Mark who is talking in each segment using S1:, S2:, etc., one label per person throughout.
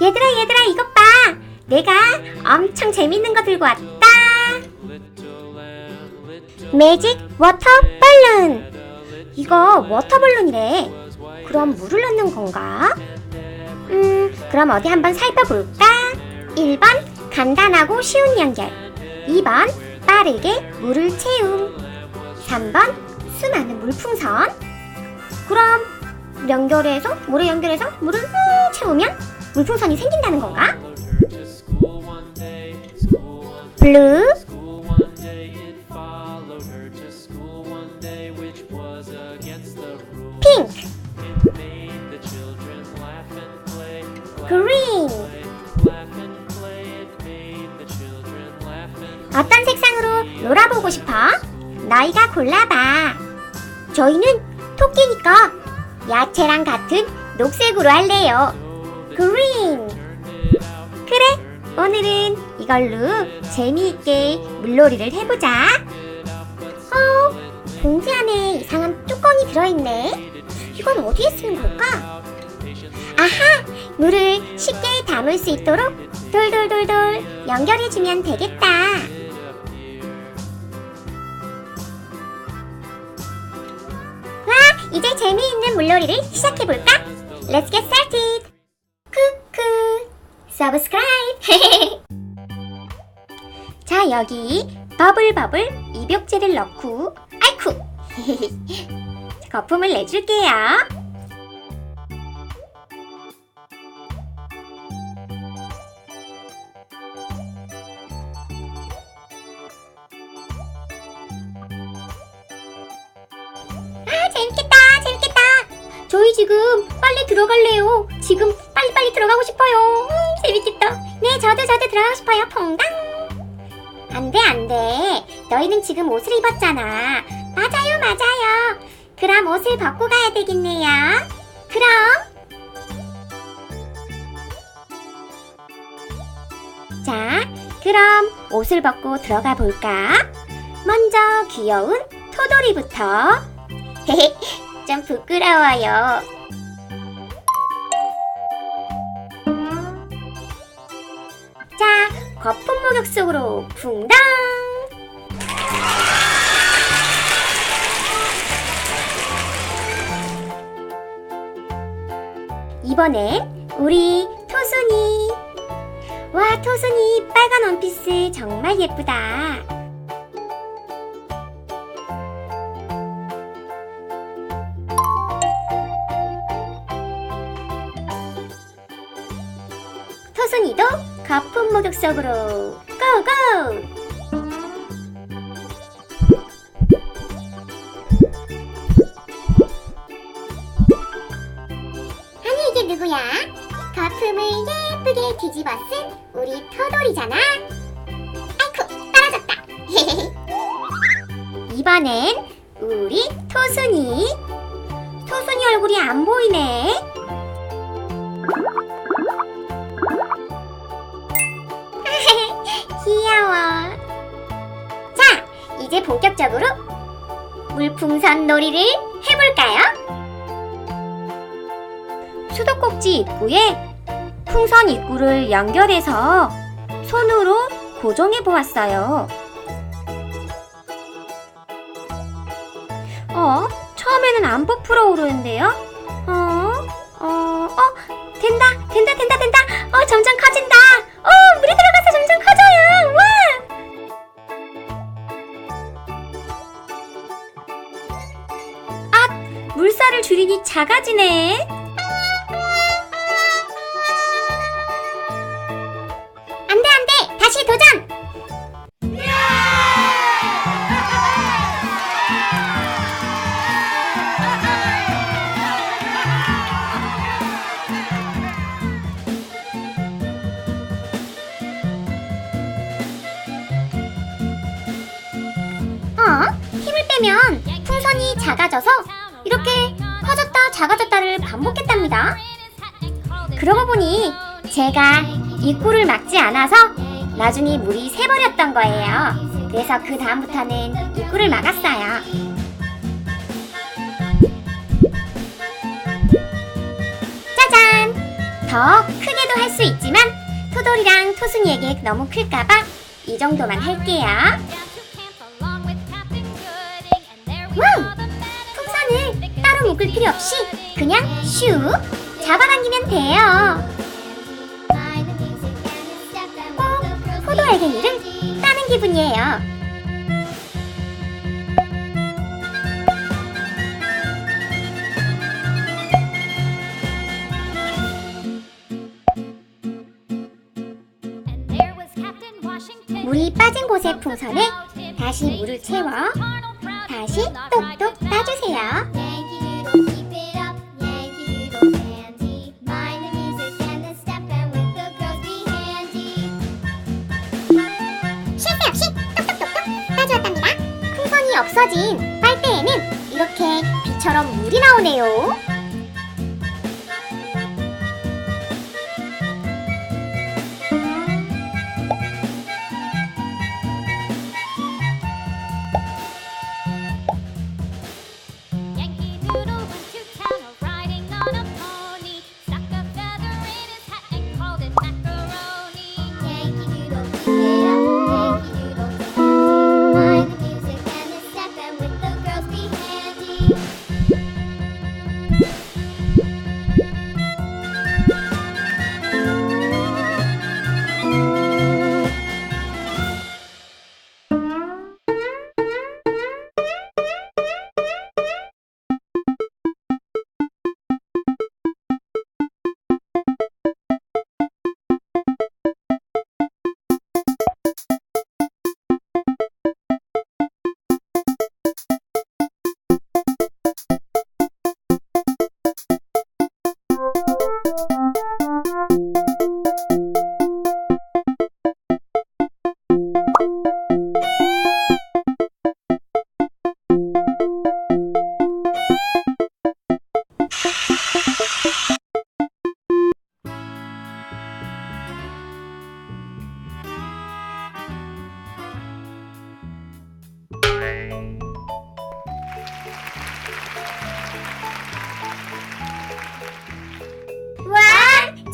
S1: 얘들아 얘들아 이것 봐. 내가 엄청 재밌는 거 들고 왔다. 매직 워터 balloon 이거 워터 balloon이래. 그럼 물을 넣는 건가? 음 그럼 어디 한번 살펴볼까? 1번 간단하고 쉬운 연결. 2번 빠르게 물을 채움. 3번 수많은 물풍선. 그럼 연결해서 물에 연결해서 물을 후 채우면 물풍선이 생긴다는 건가? 블루? 핑크? 그린? 어떤 색상으로 놀아보고 싶어? 너희가 골라봐. 저희는 토끼니까 야채랑 같은 녹색으로 할래요 그린 그래 오늘은 이걸로 재미있게 물놀이를 해보자. 어 봉지 안에 이상한 뚜껑이 들어있네. 이건 어디에 쓰는 걸까? 아하 물을 쉽게 담을 수 있도록 돌돌돌돌 연결해주면 되겠다. 와 이제 재미있는 물놀이를 시작해볼까? Let's get started subscribe. 자 여기 버블버블 입욕제를 넣고 아이쿠. 거품을 내줄게요. 아 재밌겠다 재밌겠다. 저희 지금 빨리 들어갈래요. 지금 빨리빨리 들어가고 싶어요. 음, 재밌겠다. 네 저도 저도 들어가고 싶어요. 퐁당. 안돼 안돼. 너희는 지금 옷을 입었잖아. 맞아요 맞아요. 그럼 옷을 벗고 가야 되겠네요. 그럼. 자 그럼 옷을 벗고 들어가 볼까? 먼저 귀여운 토돌이부터. 헤헤 좀 부끄러워요 거품 목욕 속으로 붕당! 이번엔 우리 토순이. 와 토순이 빨간 원피스 정말 예쁘다. 토순이도 거품 목욕 속으로 고고! 아니 이게 누구야? 거품을 예쁘게 뒤집어 쓴 우리 토돌이잖아. 아이쿠 떨어졌다. 이번엔 우리 토순이. 토순이 얼굴이 안 보이네 이제 본격적으로 물풍선 놀이를 해볼까요? 수도꼭지 입구에 풍선 입구를 연결해서 손으로 고정해 보았어요. 어? 처음에는 안 부풀어 오르는데요? 어? 어? 어? 된다! 된다! 된다! 된다! 어, 점점 커진다! 어, 물이 들어가 줄이니 작아지네. 안 돼, 안 돼! 다시 도전! 어? 힘을 빼면 풍선이 작아져서 이렇게 작아졌다를 반복했답니다. 그러고 보니 제가 입구를 막지 않아서 나중에 물이 새버렸던 거예요. 그래서 그 다음부터는 입구를 막았어요. 짜잔! 더 크게도 할 수 있지만 토돌이랑 토순이에게 너무 클까봐 이 정도만 할게요. 와우! 따로 묶을 필요 없이 그냥 슉 잡아당기면 돼요. 꼭 포도 알갱이를 따는 기분이에요. 물이 빠진 곳의 풍선에 다시 물을 채워 다시 똑똑 따주세요. 없어진 빨대에는 이렇게 비처럼 물이 나오네요.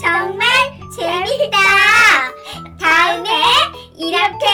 S1: 정말 재밌다. 다음에 이렇게